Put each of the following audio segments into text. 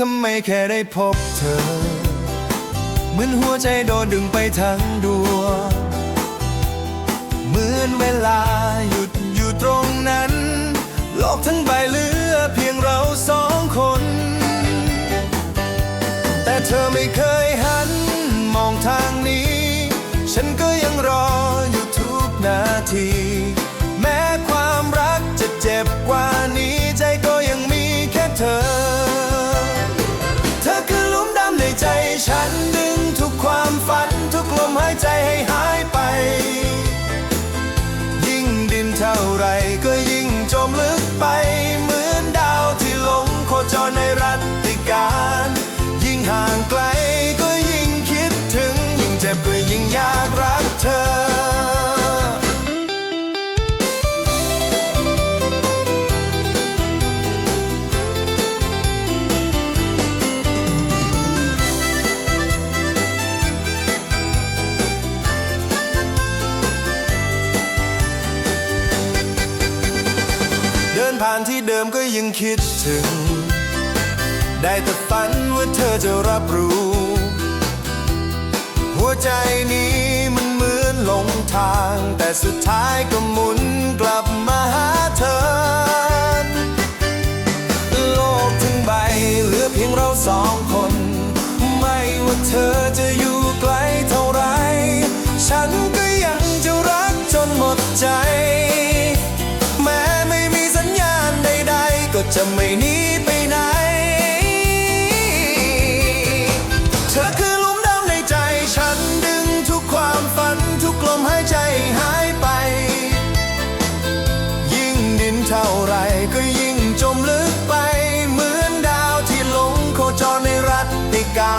ทำไมแค่ได้พบเธอ เหมือนหัวใจโดนดึงไปทั้งดวงเหมือนเวลาหยุดอยู่ตรงนั้น โลกทั้งใบเหลือเพียงเราสองคน แต่เธอไม่เคยหันมองทางนี้ ฉันก็ยังรออยู่ทุกนาที หายใจให้หายไป ยิ่งดินเท่าไรก็ยิ่งจมลึกไป เหมือนดาวที่หลงโคจรในรัตติการ ยิ่งห่างไกลก็ยิ่งคิดถึง ยิ่งเจ็บก็ยิ่งอยากรักเธอ ผ่านที่เดิมก็ยังคิดถึง ได้แต่ฝันว่าเธอจะรับรู้ หัวใจนี้มันเหมือนหลงทาง แต่สุดท้ายก็หมุนกลับมาหาเธอ โลกทั้งใบเหลือเพียงเราสองคน ไม่ว่าเธอจะอยู่ไกลเท่าไร ฉันก็ยังจะรักจนหมดใจ จะไม่หนีไปไหน เธอคือลุมดำในใจ ฉันดึงทุกความฝันทุกลมหายใจหายไป ยิ่งดินเท่าไรก็ยิ่งจมลึกไป เหมือนดาวที่หลงโคจรในรัตติกา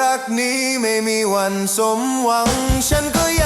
รักนี้ไม่มีวันสมหวัง ฉันก็ยัง